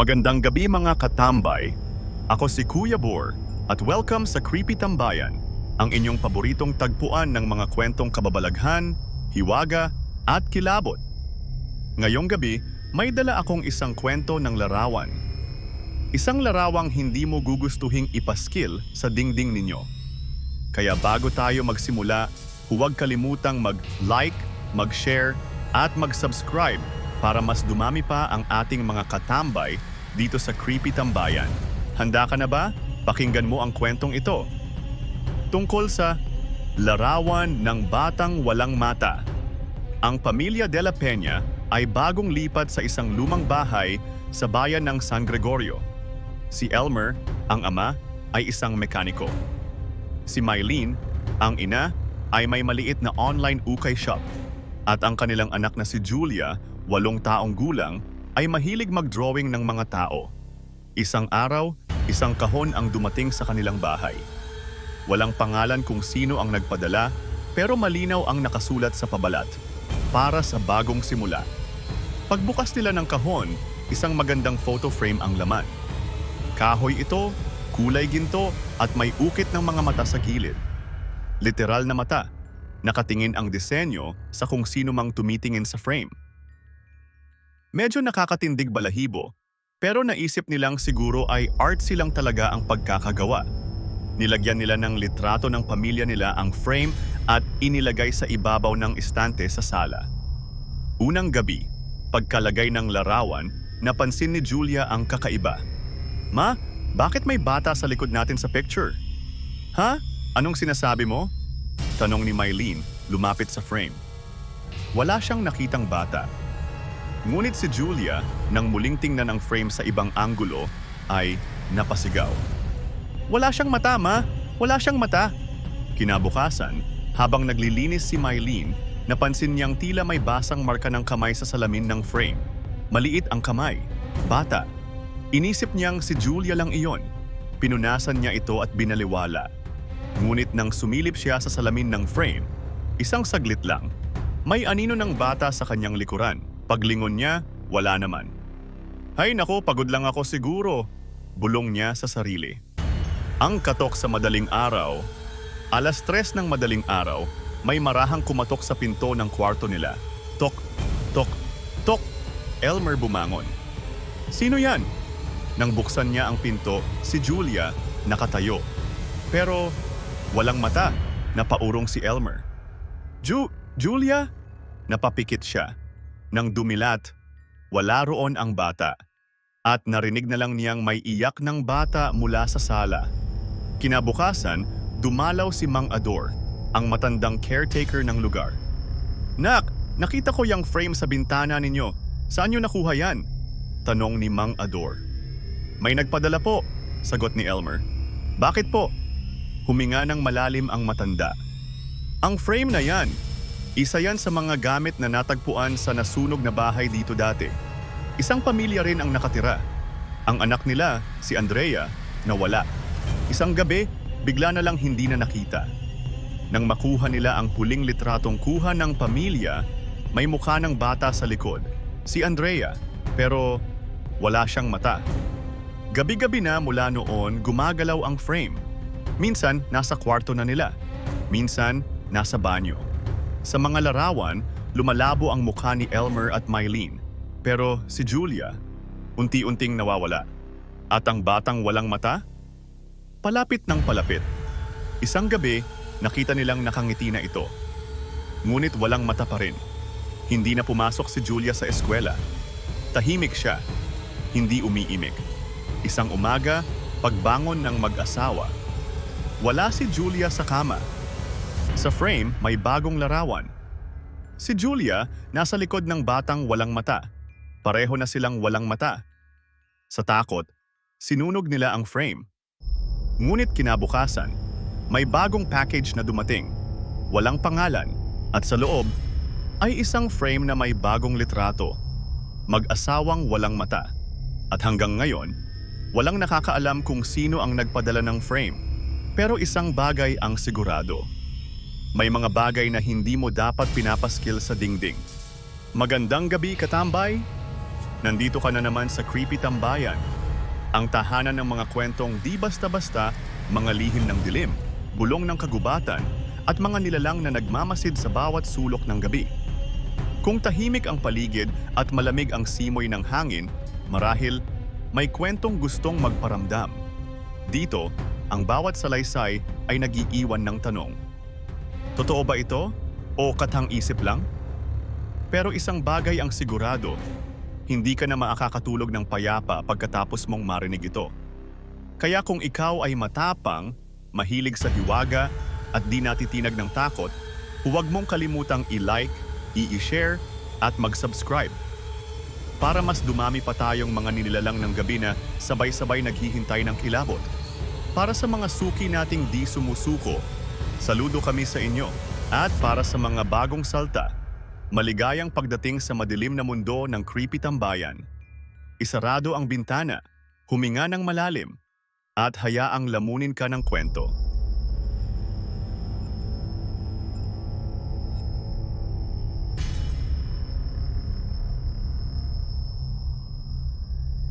Magandang gabi mga katambay. Ako si Kuya Bor at welcome sa Creepy Tambayan, ang inyong paboritong tagpuan ng mga kwentong kababalaghan, hiwaga at kilabot. Ngayong gabi, may dala akong isang kwento ng larawan. Isang larawang hindi mo gugustuhing ipaskil sa dingding ninyo. Kaya bago tayo magsimula, huwag kalimutang mag-like, mag-share at mag-subscribe para mas dumami pa ang ating mga katambay dito sa Creepy Tambayan. Handa ka na ba? Pakinggan mo ang kwentong ito. Tungkol sa Larawan ng Batang Walang Mata. Ang pamilya de la Peña ay bagong lipat sa isang lumang bahay sa bayan ng San Gregorio. Si Elmer, ang ama, ay isang mekaniko. Si Mylene, ang ina, ay may maliit na online ukay shop. At ang kanilang anak na si Julia, walong taong gulang, ay mahilig mag-drawing ng mga tao. Isang araw, isang kahon ang dumating sa kanilang bahay. Walang pangalan kung sino ang nagpadala, pero malinaw ang nakasulat sa pabalat. Para sa bagong simula. Pagbukas nila ng kahon, isang magandang photo frame ang laman. Kahoy ito, kulay ginto at may ukit ng mga mata sa gilid. Literal na mata. Nakatingin ang disenyo sa kung sino mang tumitingin sa frame. Medyo nakakatindig balahibo, pero naisip nilang siguro ay art silang talaga ang pagkakagawa. Nilagyan nila ng litrato ng pamilya nila ang frame at inilagay sa ibabaw ng istante sa sala. Unang gabi, pagkalagay ng larawan, napansin ni Julia ang kakaiba. Ma, bakit may bata sa likod natin sa picture? Ha? Anong sinasabi mo? Tanong ni Mylene, lumapit sa frame. Wala siyang nakitang bata. Ngunit si Julia, nang muling tingnan ang frame sa ibang anggulo, ay napasigaw. Wala siyang mata, ma! Wala siyang mata! Kinabukasan, habang naglilinis si Mylene, napansin niyang tila may basang marka ng kamay sa salamin ng frame. Maliit ang kamay. Bata. Inisip niyang si Julia lang iyon. Pinunasan niya ito at binaliwala. Ngunit nang sumilip siya sa salamin ng frame, isang saglit lang, may anino ng bata sa kanyang likuran. Paglingon niya, wala naman. Hay nako, pagod lang ako siguro. Bulong niya sa sarili. Ang katok sa madaling araw, alas tres ng madaling araw, may marahang kumatok sa pinto ng kwarto nila. Tok, tok, tok. Elmer bumangon. Sino yan? Nang buksan niya ang pinto, si Julia nakatayo. Pero walang mata, napaurong si Elmer. Ju, Julia? Napapikit siya. Nang dumilat, wala roon ang bata. At narinig na lang niyang may iyak ng bata mula sa sala. Kinabukasan, dumalaw si Mang Ador, ang matandang caretaker ng lugar. Nak, nakita ko yung frame sa bintana ninyo. Saan niyo nakuha yan? Tanong ni Mang Ador. May nagpadala po, sagot ni Elmer. Bakit po? Huminga ng malalim ang matanda. Ang frame na yan, isa yan sa mga gamit na natagpuan sa nasunog na bahay dito dati. Isang pamilya rin ang nakatira. Ang anak nila, si Andrea, nawala. Isang gabi, bigla na lang hindi na nakita. Nang makuha nila ang huling litratong kuha ng pamilya, may mukha ng bata sa likod, si Andrea, pero wala siyang mata. Gabi-gabi na mula noon gumagalaw ang frame. Minsan, nasa kwarto na nila. Minsan, nasa banyo. Sa mga larawan, lumalabo ang mukha ni Elmer at Mylene. Pero si Julia, unti-unting nawawala. At ang batang walang mata? Palapit ng palapit. Isang gabi, nakita nilang nakangiti na ito. Ngunit walang mata pa rin. Hindi na pumasok si Julia sa eskwela. Tahimik siya. Hindi umiimik. Isang umaga, pagbangon ng mag-asawa. Wala si Julia sa kama. Sa frame, may bagong larawan. Si Julia nasa likod ng batang walang mata. Pareho na silang walang mata. Sa takot, sinunog nila ang frame. Ngunit kinabukasan, may bagong package na dumating. Walang pangalan at sa loob ay isang frame na may bagong litrato. Mag-asawang walang mata. At hanggang ngayon, walang nakakaalam kung sino ang nagpadala ng frame. Pero isang bagay ang sigurado. May mga bagay na hindi mo dapat pinapaskil sa dingding. Magandang gabi, katambay! Nandito ka na naman sa Creepy Tambayan, ang tahanan ng mga kwentong di basta-basta, mga lihim ng dilim, bulong ng kagubatan, at mga nilalang na nagmamasid sa bawat sulok ng gabi. Kung tahimik ang paligid at malamig ang simoy ng hangin, marahil may kwentong gustong magparamdam. Dito, ang bawat salaysay ay nagiiwan ng tanong. Totoo ba ito? O katang isip lang? Pero isang bagay ang sigurado, hindi ka na makakatulog ng payapa pagkatapos mong marinig ito. Kaya kung ikaw ay matapang, mahilig sa hiwaga, at di natitinag ng takot, huwag mong kalimutang i-like, i-share, at mag-subscribe. Para mas dumami pa tayong mga ninilalang ng gabi na sabay-sabay naghihintay ng kilabot. Para sa mga suki nating di sumusuko, saludo kami sa inyo. At para sa mga bagong salta, maligayang pagdating sa madilim na mundo ng creepy tambayan. Isarado ang bintana, huminga ng malalim, at hayaang lamunin ka ng kwento.